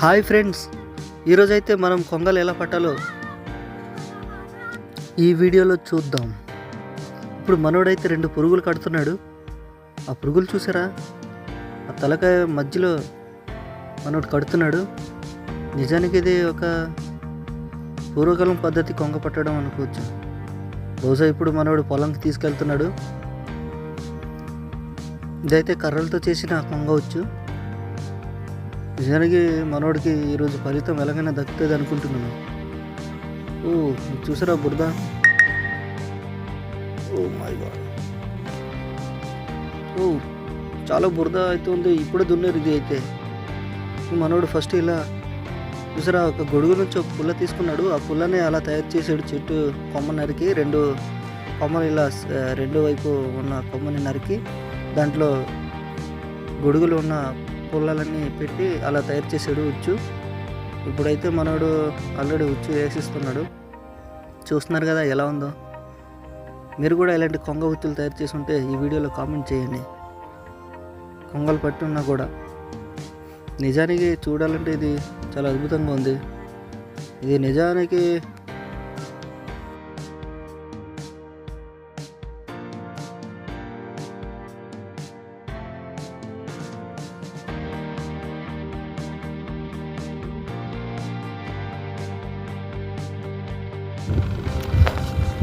Hi friends ఈరోజైతే మనం కొంగలు ఎలా పట్టాలో ఈ వీడియోలో చూద్దాం. ఇప్పుడు మనోడైతే రెండు పురుగులు కడుతున్నాడు. ఆ పురుగులు చూసారా? ఆ తలకాయ మధ్యలో మనోడు కడుతున్నాడు. నిజానికి ఇది ఒక పూర్వకాలం పద్ధతి కొంగ పట్టడం అనుకోవచ్చు. బహుశా ఇప్పుడు మనోడు పొలంకి తీసుకెళ్తున్నాడు. ఇదైతే కర్రలతో చేసిన కొంగ వచ్చు. నిజానికి మనోడికి ఈరోజు ఫలితం ఎలాగైనా దక్కుతుంది అనుకుంటున్నాను. ఓ చూసారా బురద? Oh my God. ఓ చాలా బురద అయితే ఉంది ఇప్పుడే దున్నారు ఇది అయితే. మనోడు ఫస్ట్ ఇలా చూసారా ఒక గొడుగు నుంచి ఒక పుల్ల తీసుకున్నాడు. ఆ పుల్లని అలా తయారు చేసాడు చెట్టు కొమ్మ నరికి రెండు కొమ్మలు ఇలా రెండు వైపు ఉన్న కొమ్మని నరికి దాంట్లో గొడుగులు ఉన్న పుల్లలన్నీ పెట్టి అలా తయారు చేశాడు ఉచ్చు. ఇప్పుడైతే మనోడు ఆల్రెడీ ఉచ్చు వేసిస్తున్నాడు. చూస్తున్నారు కదా ఎలా ఉందో. మీరు కూడా ఇలాంటి కొంగ ఉచ్చులు తయారు చేసి ఉంటే ఈ వీడియోలో కామెంట్ చేయండి. కొంగలు పట్టి ఉన్నా కూడా. నిజానికి చూడాలంటే ఇది చాలా అద్భుతంగా ఉంది. ఇది నిజానికి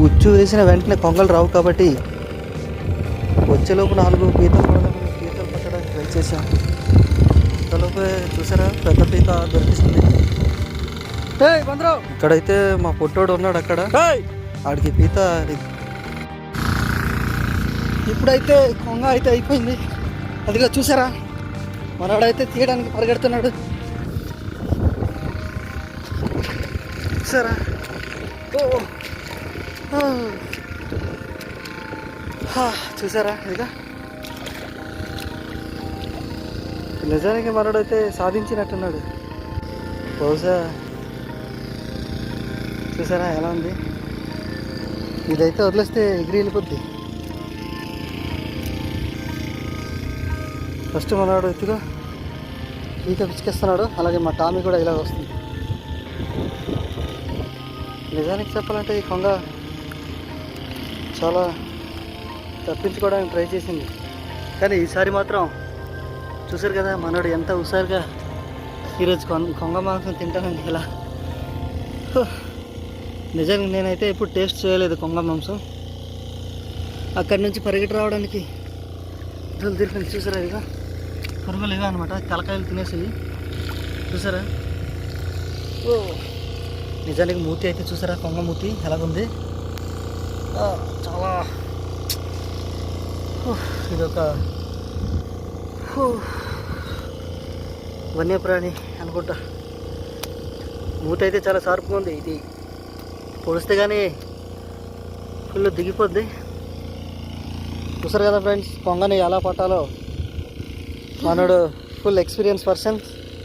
ఉచ్చు వేసిన వెంటనే కొంగలు రావు కాబట్టి వచ్చేలోపు నాలుగు పీతలు పడదామని పీతలు పట్టడానికి ట్రై చేశాం అంతలోపే చూసారా? పెద్ద పీత దొరికిస్తుంది. ఇక్కడైతే మా పొట్టోడు ఉన్నాడు అక్కడ. ఆడికి పీత ఇప్పుడైతే కొంగ అయితే అయిపోయింది. అదిగా చూసారా? మనవాడైతే తీయడానికి పరిగెడుతున్నాడు. చూసారా? చూసారా ఇదిగా నిజానికి మనడైతే సాధించినట్టున్నాడు బహుశా చూసారా ఎలా ఉంది ఇదైతే వదిలేస్తే ఎగిరి వెళ్ళిపోద్ది ఫస్ట్ మనవాడు ఎత్తుగా ఈత పిచ్చుకేస్తున్నాడు అలాగే మా టామీ కూడా ఇలా వస్తుంది. నిజానికి చెప్పాలంటే ఈ కొంగ చాలా తప్పించుకోవడానికి ట్రై చేసింది. కానీ ఈసారి మాత్రం చూసారు కదా మనోడు ఎంత హుషారుగా ఈరోజు కొం- కొంగ మాంసం తింటానని ఇలా. నిజానికి నేనైతే ఎప్పుడు టేస్ట్ చేయలేదు కొంగ మాంసం. అక్కడి నుంచి పరిగెట్టి రావడానికి దులు తిరిగి చూసారా ఇక పురుగులు ఇవే అనమాట తలకాయలు తినేసేవి చూసారా ఓ. నిజానికి మూతి అయితే చూసారా? కొంగ మూతి ఎలాగుంది? చాలా. ఇదొక. వన్యప్రాణి అనుకుంటా. మూత అయితే చాలా షార్ప్గా ఉంది. ఇది పొడిస్తే కానీ ఫుల్ దిగిపోద్ది. చూసారు కదా ఫ్రెండ్స్ కొంగని ఎలా పట్టాలో? మనోడు ఫుల్ ఎక్స్పీరియన్స్ పర్సన్.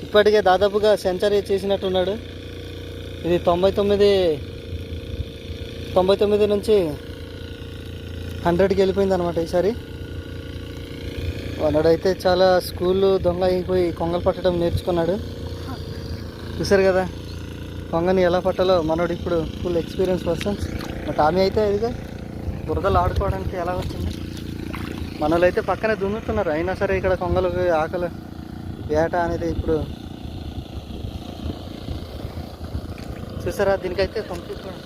ఇప్పటికే దాదాపుగా సెంచరీ చేసినట్టున్నాడు. ఇది తొంభై తొమ్మిది తొంభై తొమ్మిది నుంచి హండ్రెడ్కి వెళ్ళిపోయింది అనమాట ఈసారి. వాడైతే చాలా స్కూల్ దొంగ అయిపోయి కొంగలు పట్టడం నేర్చుకున్నాడు. చూసారు కదా కొంగని ఎలా పట్టాలో మనోడు ఇప్పుడు ఫుల్ ఎక్స్పీరియన్స్ పర్సన్స్ బట్ ఆమె అయితే ఇదిగా బురదలు ఆడుకోవడానికి ఎలా వచ్చింది. మనోళ్ళు అయితే పక్కనే దున్నుతున్నారు అయినా సరే ఇక్కడ కొంగలకు ఆకలి వేట అనేది ఇప్పుడు చూసారా? దీనికైతే పంపించుకోండి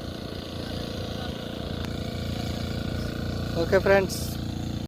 ఓకే ఫ్రెండ్స్.